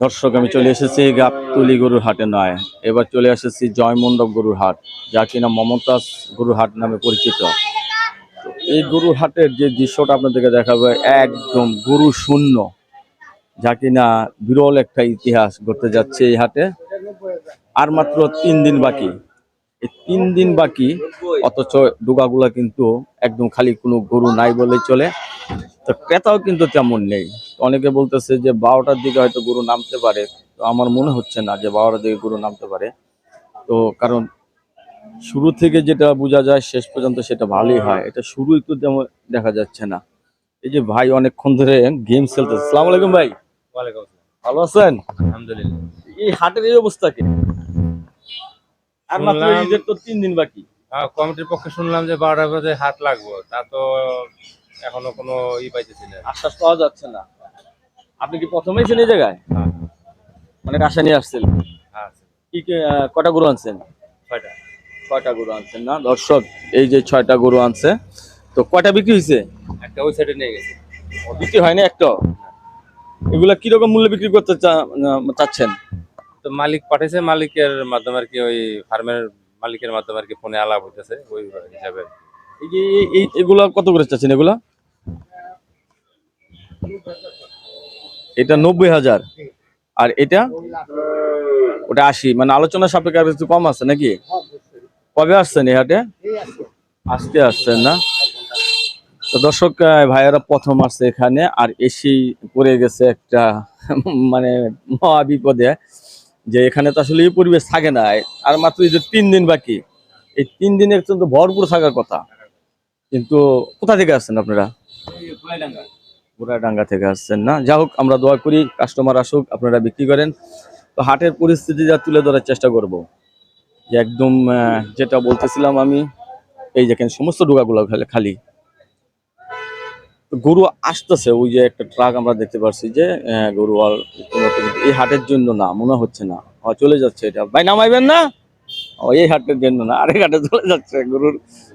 দর্শক, আমি চলে এসেছি গাবতলি গরুর হাটে নয়। এবার চলে এসেছি জয়মণ্ডপ গরুর হাট যা কিনা মমতাজ গরুর হাট নামে পরিচিত। এই গরুর হাটের যে দৃশ্যটা আপনাদেরকে দেখাবো, একদম গরু শূন্য, যা কিনা বিরল একটা ইতিহাস ঘটতে যাচ্ছে এই হাটে। আর মাত্র তিন দিন বাকি। এই তিন দিন বাকি, অথচ ডোকাগুলা কিন্তু একদম খালি কোনো গরু নাই বলেই চলে। তো ক্রেতাও কিন্তু তেমন নেই। অনেকে বলতেছে যে বারোটার দিকে হয়তো গরু নামতে পারে। তো আমার মনে হচ্ছে না যে বারোটার দিকে গরু নামতে পারে। তো কারণ শুরু থেকে যেটা বোঝা যায় শেষ পর্যন্ত সেটা ভালোই হয়। এটা শুরুই তো তেমন দেখা যাচ্ছে না। এই যে ভাই অনেকক্ষণ ধরে গেম খেলতেছে। সালাম আলাইকুম ভাই। ভালো আছেন? আলহামদুলিল্লাহ। এই হাটের এই অবস্থা কি? আর মাত্র ঈদের তো তিন দিন বাকি। হ্যাঁ, কমিটির পক্ষে শুনলাম যে বারোটা বাজে হাট লাগবো। তা তো এখনও কোনো ই পাইতেছি না। আশ্বাস পাওয়া যাচ্ছে না। আপনি কি প্রথমেই ছিলেন এই জায়গায়? অনেক আশা নিয়ে আসছেন হ্যাঁ, কি কি, কটা গরু আনছেন? ছয়টা। ছয়টা গরু আনছেন না? দর্শক এই যে ছয়টা গরু আনছে তো কয়টা বিক্রি হয়েছে? একটা ওই সাইডে নিয়ে গেছে। বিক্রি হয়নি একটা? এগুলা কীরকম মূল্যে বিক্রি করতে চা- চাচ্ছেন? তো মালিক পাঠিয়েছে মালিকের মাধ্যমে আর কি ওই ফার্মের মালিকের মাধ্যমে আর কি ফোনে আলাপ হইতেছে ওই হিসাবে এই যে এই- এই এগুলা কত করে চাচ্ছেন এগুলা? এটা নব্বই হাজার। আর এটা? ওটা আশি। মানে আলোচনা সাপেক্ষে একটু কম আছে নাকি? কবে আসছেন এই হাটে? আজকে আসছেন না? তো দর্শক ভাইয়েরা প্রথম আসছে এখানে আর এসেই পড়ে গেছে একটা মানে মহা বিপদে যে এখানে তো আসলে এই পরিবেশ থাকে না। আর মাত্র এই যে তিন দিন বাকি, এই তিন দিনের কিন্তু ভরপুর থাকার কথা। কিন্তু কোথা থেকে আসছেন আপনারা? বুড়াডাঙ্গা থেকে আসছেন না। যা হোক, আমরা দোয়া করি কাস্টমার আসুক, আপনারা বিক্রি করেন। তো হাটের পরিস্থিতি যা তুলে ধরার চেষ্টা করব। যে একদম যেটা বলতেছিলাম আমি, এই দেখেন, সমস্ত ডোকাগুলো খালি গরু আসতেছে, ওই যে একটা ট্রাক আমরা দেখতে পাচ্ছি যে গরু আর এই হাটের জন্য না, মনে হচ্ছে না। চলে যাচ্ছে এটা। ভাই, নামাইবেন না? ও এই হাটের জন্য না, আরেক হাটে চলে যাচ্ছে গরুর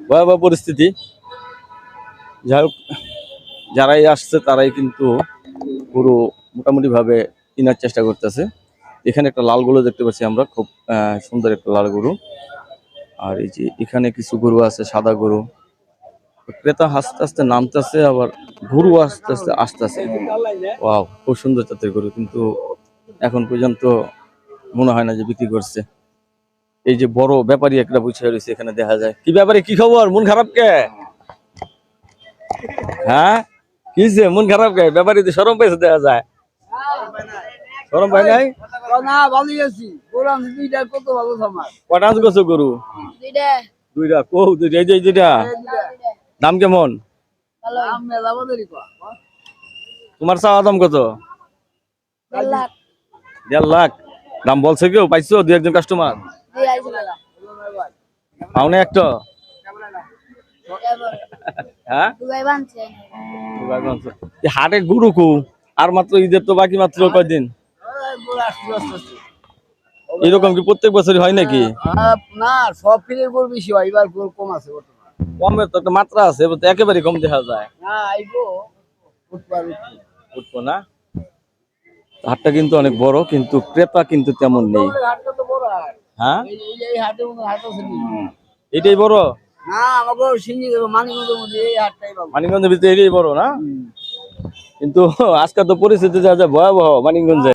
ভয়াবহ পরিস্থিতি। যাই হোক যারাই আসছে, তারাই কিন্তু পুরো মোটামুটি ভাবে কেনার চেষ্টা করতেছে। এখানে একটা লাল গরু দেখতে পাচ্ছি আমরা, খুব সুন্দর একটা লাল গরু। আর এই যে এখানে কিছু গরু আছে, সাদা গরু। ক্রেতা আস্তে আস্তে নামতেছে, আবার গরু আস্তে আস্তে আসতেছে। ওয়াও, খুব সুন্দর জাতের গরু, কিন্তু এখন পর্যন্ত মনে হয় না যে বিক্রি করছে। এই যে বড় ব্যাপারী একটা বুঝে রয়েছে এখানে দেখা যায়। কি ব্যাপারে, কি খবর? মন খারাপ কে? হ্যাঁ? কি যে মন খারাপ কে? ব্যাপারী তো সরম পেয়েছে দেখা যায়। সরম পাই নাই? না আছি দুইটা কত ভালো আমার কটা আজ গেছো গরু? দুইটা। দুইটা। কো দুইটা এই যে দুইটা। দাম কেমন? তোমার চাওয়া দাম কত? দেড় লাখ। দেড় লাখ। দাম বলছে কেউ? পাইছো? দু একজন কাস্টমার মেলা পাওনে একটা? হ্যাঁ? হাটে গরু কু আর মাত্র ঈদের তো বাকি মাত্র কয়দিন? এরকম কি প্রত্যেক বছরই হয় নাকি? না সব গরু বেশি হয় এবার গরু কম আছে কমের তো একটা মাত্রা আছে একেবারে কম দেখা যায়। না আইবো উঠবো না। হাটটা কিন্তু অনেক বড় কিন্তু ক্রেতা কিন্তু তেমন নেই। হ্যাঁ? এটাই বড়? না আমাকে মানিকগঞ্জের ভিতরে এটাই বড় না? কিন্তু আজকাল তো পরিস্থিতি যা যা ভয়াবহ মানিকগঞ্জে।